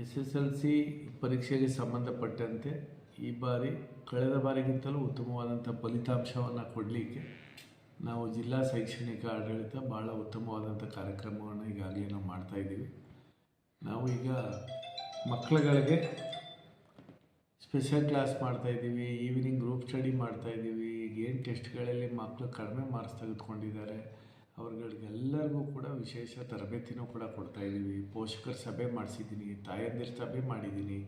S S L C ಪರೀಕ್ಷೆಗೆ ಸಂಬಂಧಪಟ್ಟಂತೆ ಈ ಬಾರಿ, ಕಳೆದ ಬಾರಿಗಿಂತಲೂ ಉತ್ತಮವಾದಂಥ ಫಲಿತಾಂಶವನ್ನು ಕೊಡಲಿಕ್ಕೆ ನಾವು ಜಿಲ್ಲಾ ಶೈಕ್ಷಣಿಕ ಆಡಳಿತ ಭಾಳ ಉತ್ತಮವಾದಂಥ ಕಾರ್ಯಕ್ರಮವನ್ನು ಈಗಾಗಲೇ ನಾವು ಮಾಡ್ತಾಯಿದ್ದೀವಿ ನಾವು ಈಗ ಮಕ್ಕಳುಗಳಿಗೆ ಸ್ಪೆಷಲ್ ಕ್ಲಾಸ್ ಮಾಡ್ತಾಯಿದ್ದೀವಿ ಈವ್ನಿಂಗ್ ಗ್ರೂಪ್ ಸ್ಟಡಿ ಮಾಡ್ತಾಯಿದ್ದೀವಿ ಈಗ ಏನು ಟೆಸ್ಟ್ಗಳಲ್ಲಿ ಮಕ್ಕಳು ಕಡಿಮೆ ಮಾರ್ಕ್ಸ್ ತೆಗೆದುಕೊಂಡಿದ್ದಾರೆ ಅವ್ರುಗಳಿಗೆಲ್ಲರಿಗೂ ಕೂಡ ವಿಶೇಷ ತರಬೇತಿನೂ ಕೂಡ ಕೊಡ್ತಾಯಿದ್ದೀವಿ ಪೋಷಕರ ಸಭೆ ಮಾಡಿಸಿದ್ದೀನಿ, ತಾಯಂದಿರ ಸಭೆ ಮಾಡಿದ್ದೀನಿ.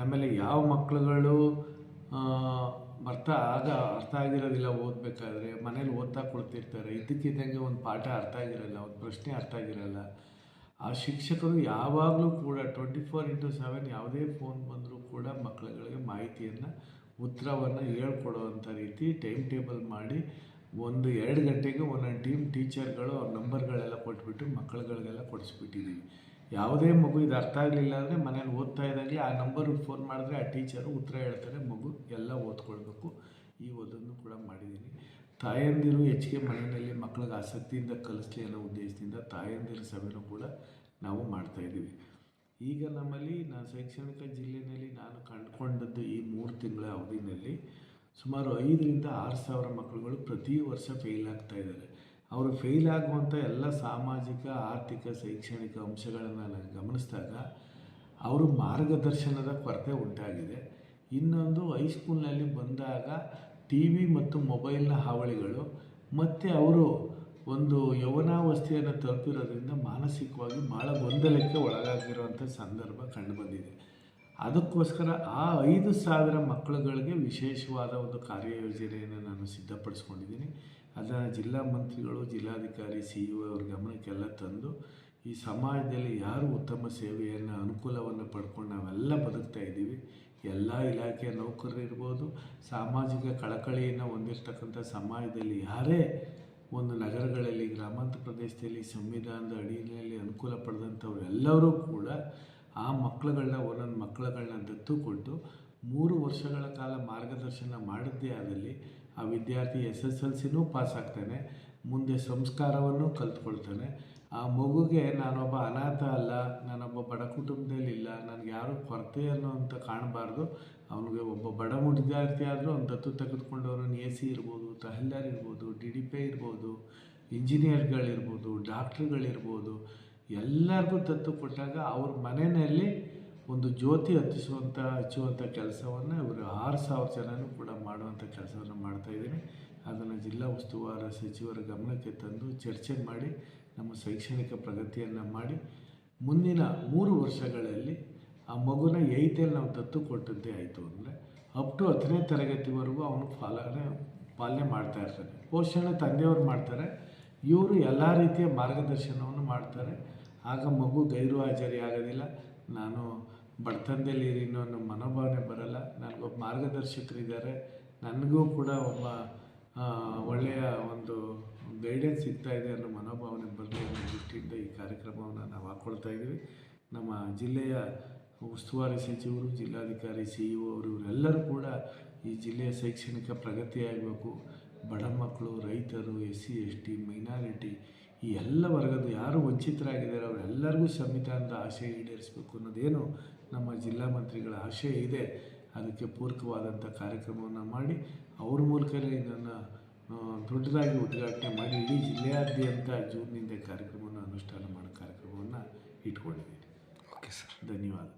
ಆಮೇಲೆ ಯಾವ ಮಕ್ಕಳುಗಳು ಅರ್ಥ ಆಗ ಅರ್ಥ ಆಗಿರೋದಿಲ್ಲ ಓದಬೇಕಾದ್ರೆ, ಮನೇಲಿ ಓದ್ತಾ ಕೊಡ್ತಿರ್ತಾರೆ ಇದ್ದಕ್ಕಿದ್ದಂಗೆ ಒಂದು ಪಾಠ ಅರ್ಥ ಆಗಿರಲ್ಲ, ಒಂದು ಪ್ರಶ್ನೆ ಅರ್ಥ ಆಗಿರಲ್ಲ. ಆ ಶಿಕ್ಷಕರು ಯಾವಾಗಲೂ ಕೂಡ ಟ್ವೆಂಟಿ ಫೋರ್ ಇಂಟು ಸೆವೆನ್ ಯಾವುದೇ ಫೋನ್ ಬಂದರೂ ಕೂಡ ಮಕ್ಕಳುಗಳಿಗೆ ಮಾಹಿತಿಯನ್ನು, ಉತ್ತರವನ್ನು ಹೇಳ್ಕೊಡುವಂಥ ರೀತಿ ಟೈಮ್ ಟೇಬಲ್ ಮಾಡಿ ಒಂದು ಎರಡು ಗಂಟೆಗೆ ಒಂದೊಂದು ಟೀಮ್ ಟೀಚರ್ಗಳು ಅವ್ರ ನಂಬರ್ಗಳೆಲ್ಲ ಕೊಟ್ಬಿಟ್ಟು ಮಕ್ಕಳುಗಳಿಗೆಲ್ಲ ಕೊಡಿಸ್ಬಿಟ್ಟಿದ್ದೀವಿ ಯಾವುದೇ ಮಗು ಇದು ಅರ್ಥ ಆಗಲಿಲ್ಲ ಅಂದರೆ ಮನೇಲಿ ಓದ್ತಾ ಇದ್ದಾಗಲಿ ಆ ನಂಬರ್ಗೆ ಫೋನ್ ಮಾಡಿದ್ರೆ ಆ ಟೀಚರು ಉತ್ತರ ಹೇಳ್ತಾರೆ ಮಗು ಎಲ್ಲ ಓದ್ಕೊಳ್ಬೇಕು. ಈ ಓದನ್ನು ಕೂಡ ಮಾಡಿದ್ದೀನಿ ತಾಯಂದಿರು ಹೆಚ್ಚಿಗೆ ಮನೆಯಲ್ಲಿ ಮಕ್ಕಳಿಗೆ ಆಸಕ್ತಿಯಿಂದ ಕಲಿಸ್ಲಿ ಅನ್ನೋ ಉದ್ದೇಶದಿಂದ ತಾಯಂದಿರ ಸಭೆನೂ ಕೂಡ ನಾವು ಮಾಡ್ತಾಯಿದ್ದೀವಿ ಈಗ ನಮ್ಮಲ್ಲಿ ನಾನು ಶೈಕ್ಷಣಿಕ ಜಿಲ್ಲೆಯಲ್ಲಿ ನಾನು ಕಂಡುಕೊಂಡದ್ದು ಈ ಮೂರು ತಿಂಗಳ ಅವಧಿನಲ್ಲಿ ಸುಮಾರು ಐದರಿಂದ ಆರು ಸಾವಿರ ಮಕ್ಕಳುಗಳು ಪ್ರತಿ ವರ್ಷ ಫೇಲ್ ಆಗ್ತಾ ಇದ್ದಾರೆ. ಅವರು ಫೇಲ್ ಆಗುವಂಥ ಎಲ್ಲ ಸಾಮಾಜಿಕ, ಆರ್ಥಿಕ, ಶೈಕ್ಷಣಿಕ ಅಂಶಗಳನ್ನು ನಾನು ಗಮನಿಸಿದಾಗ ಅವರು ಮಾರ್ಗದರ್ಶನದ ಕೊರತೆ ಉಂಟಾಗಿದೆ. ಇನ್ನೊಂದು ಹೈಸ್ಕೂಲ್ನಲ್ಲಿ ಬಂದಾಗ ಟಿ ವಿ ಮತ್ತು ಮೊಬೈಲ್ನ ಹಾವಳಿಗಳು ಮತ್ತು ಅವರು ಒಂದು ಯೌವನಾವಸ್ಥೆಯನ್ನು ತಲುಪಿರೋದ್ರಿಂದ ಮಾನಸಿಕವಾಗಿ ಭಾಳ ಗೊಂದಲಕ್ಕೆ ಒಳಗಾಗಿರುವಂಥ ಸಂದರ್ಭ ಕಂಡುಬಂದಿದೆ ಅದಕ್ಕೋಸ್ಕರ ಆ ಐದು ಸಾವಿರ ಮಕ್ಕಳುಗಳಿಗೆ ವಿಶೇಷವಾದ ಒಂದು ಕಾರ್ಯಯೋಜನೆಯನ್ನು ನಾನು ಸಿದ್ಧಪಡಿಸ್ಕೊಂಡಿದ್ದೀನಿ. ಅದನ್ನು ಜಿಲ್ಲಾ ಮಂತ್ರಿಗಳು, ಜಿಲ್ಲಾಧಿಕಾರಿ, ಸಿ ಇ ಅವ್ರ ಗಮನಕ್ಕೆಲ್ಲ ತಂದು ಈ ಸಮಾಜದಲ್ಲಿ ಯಾರು ಉತ್ತಮ ಸೇವೆಯನ್ನು, ಅನುಕೂಲವನ್ನು ಪಡ್ಕೊಂಡು ನಾವೆಲ್ಲ ಬದುಕ್ತಾ ಇದ್ದೀವಿ. ಎಲ್ಲ ಇಲಾಖೆಯ ನೌಕರರಿರ್ಬೋದು ಸಾಮಾಜಿಕ ಕಳಕಳಿಯನ್ನು ಹೊಂದಿರ್ತಕ್ಕಂಥ ಸಮಾಜದಲ್ಲಿ ಯಾರೇ ಒಂದು ನಗರಗಳಲ್ಲಿ, ಗ್ರಾಮಾಂತರ ಪ್ರದೇಶದಲ್ಲಿ ಸಂವಿಧಾನದ ಅಡಿಯಲ್ಲಿ ಅನುಕೂಲ ಪಡೆದಂಥವ್ರು ಕೂಡ ಆ ಮಕ್ಕಳುಗಳನ್ನ ಒಂದೊಂದು ಮಕ್ಕಳುಗಳನ್ನ ದತ್ತು ಕೊಟ್ಟು ಮೂರು ವರ್ಷಗಳ ಕಾಲ ಮಾರ್ಗದರ್ಶನ ಮಾಡಿದ್ದೇ ಆದಲ್ಲಿ ಆ ವಿದ್ಯಾರ್ಥಿ ಎಸ್ ಎಸ್ ಎಲ್ ಸಿನೂ ಪಾಸ್ ಆಗ್ತಾನೆ ಮುಂದೆ ಸಂಸ್ಕಾರವನ್ನು ಕಲ್ತ್ಕೊಳ್ತಾನೆ. ಆ ಮಗುಗೆ ನಾನೊಬ್ಬ ಅನಾಥ ಅಲ್ಲ, ನಾನೊಬ್ಬ ಬಡ ಕುಟುಂಬದಲ್ಲಿ ಇಲ್ಲ, ನನಗೆ ಯಾರು ಕೊರತೆ ಅನ್ನೋ ಅಂತ ಕಾಣಬಾರ್ದು, ಅವನಿಗೆ ಒಬ್ಬ ಬಡ ವಿದ್ಯಾರ್ಥಿ ಆದರೂ ಅವ್ನು ದತ್ತು ತೆಗೆದುಕೊಂಡವರು ಎ ಸಿ ಇರ್ಬೋದು ತಹಲ್ದಾರ್ ಇರ್ಬೋದು, ಡಿ ಡಿ ಪಿ ಇರ್ಬೋದು, ಇಂಜಿನಿಯರ್ಗಳಿರ್ಬೋದು, ಡಾಕ್ಟ್ರುಗಳಿರ್ಬೋದು ಎಲ್ಲರಿಗೂ ದತ್ತು ಕೊಟ್ಟಾಗ ಅವ್ರ ಮನೆಯಲ್ಲಿ ಒಂದು ಜ್ಯೋತಿ ಹತ್ತಿಸುವಂಥ ಹಚ್ಚುವಂಥ ಕೆಲಸವನ್ನು ಇವರು ಆರು ಸಾವಿರ ಜನನೂ ಕೂಡ ಮಾಡುವಂಥ ಕೆಲಸವನ್ನು ಮಾಡ್ತಾಯಿದ್ದೀನಿ ಅದನ್ನು ಜಿಲ್ಲಾ ಉಸ್ತುವಾರ ಸಚಿವರ ಗಮನಕ್ಕೆ ತಂದು ಚರ್ಚೆ ಮಾಡಿ, ನಮ್ಮ ಶೈಕ್ಷಣಿಕ ಪ್ರಗತಿಯನ್ನು ಮಾಡಿ, ಮುಂದಿನ ಮೂರು ವರ್ಷಗಳಲ್ಲಿ ಆ ಮಗುನ ಏಯ್ತಲ್ಲಿ ನಾವು ದತ್ತು ಕೊಟ್ಟಂತೆ ಆಯಿತು ಅಂದರೆ ಅಪ್ ಟು ಹತ್ತನೇ ತರಗತಿವರೆಗೂ ಅವನು ಪಾಲನೆ ಪಾಲನೆ ಮಾಡ್ತಾ ಇರ್ತಾನೆ. ಪೋಷಣೆ ತಂದೆಯವರು ಮಾಡ್ತಾರೆ. ಇವರು ಎಲ್ಲ ರೀತಿಯ ಮಾರ್ಗದರ್ಶನವನ್ನು ಮಾಡ್ತಾರೆ. ಆಗ ಮಗು ಗೈರು ಹಾಜರಿ ಆಗೋದಿಲ್ಲ ನಾನು ಬಡತನದಲ್ಲಿ ಅನ್ನೋ ಅನ್ನೋ ಮನೋಭಾವನೆ ಬರಲ್ಲ. ನನಗೊಬ್ಬ ಮಾರ್ಗದರ್ಶಕರಿದ್ದಾರೆ. ನನಗೂ ಕೂಡ ಒಬ್ಬ ಒಳ್ಳೆಯ ಒಂದು ಗೈಡೆನ್ಸ್ ಸಿಗ್ತಾ ಇದೆ ಅನ್ನೋ ಮನೋಭಾವನೆ ಬರಲಿ ಅನ್ನೋ ದೃಷ್ಟಿಯಿಂದ ಈ ಕಾರ್ಯಕ್ರಮವನ್ನು ನಾವು ಹಾಕ್ಕೊಳ್ತಾ ಇದ್ದೀವಿ. ನಮ್ಮ ಜಿಲ್ಲೆಯ ಉಸ್ತುವಾರಿ ಸಚಿವರು, ಜಿಲ್ಲಾಧಿಕಾರಿ, ಸಿ ಇ ಅವರು, ಇವರೆಲ್ಲರೂ ಕೂಡ ಈ ಜಿಲ್ಲೆಯ ಶೈಕ್ಷಣಿಕ ಪ್ರಗತಿಯಾಗಬೇಕು. ಬಡ ಮಕ್ಕಳು, ರೈತರು S C S T minority ಈ ಎಲ್ಲ ವರ್ಗದ ಯಾರು ವಂಚಿತರಾಗಿದ್ದಾರೆ ಅವರೆಲ್ಲರಿಗೂ ಸಂವಿಧಾನದ ಆಶಯ ಈಡೇರಿಸಬೇಕು ಅನ್ನೋದೇನು ನಮ್ಮ ಜಿಲ್ಲಾ ಮಂತ್ರಿಗಳ ಆಶಯ ಇದೆ. ಅದಕ್ಕೆ ಪೂರಕವಾದಂಥ ಕಾರ್ಯಕ್ರಮವನ್ನು ಮಾಡಿ ಅವ್ರ ಮೂಲಕವೇ ಇದನ್ನು ದೊಡ್ಡದಾಗಿ ಉದ್ಘಾಟನೆ ಮಾಡಿ ಇಡೀ ಜಿಲ್ಲೆಯಾದ್ಯಂತ ಜೂನ್ನಿಂದ ಕಾರ್ಯಕ್ರಮವನ್ನು ಅನುಷ್ಠಾನ ಮಾಡೋ ಕಾರ್ಯಕ್ರಮವನ್ನು ಇಟ್ಕೊಂಡಿದ್ದೀನಿ. Okay sir. ಧನ್ಯವಾದ.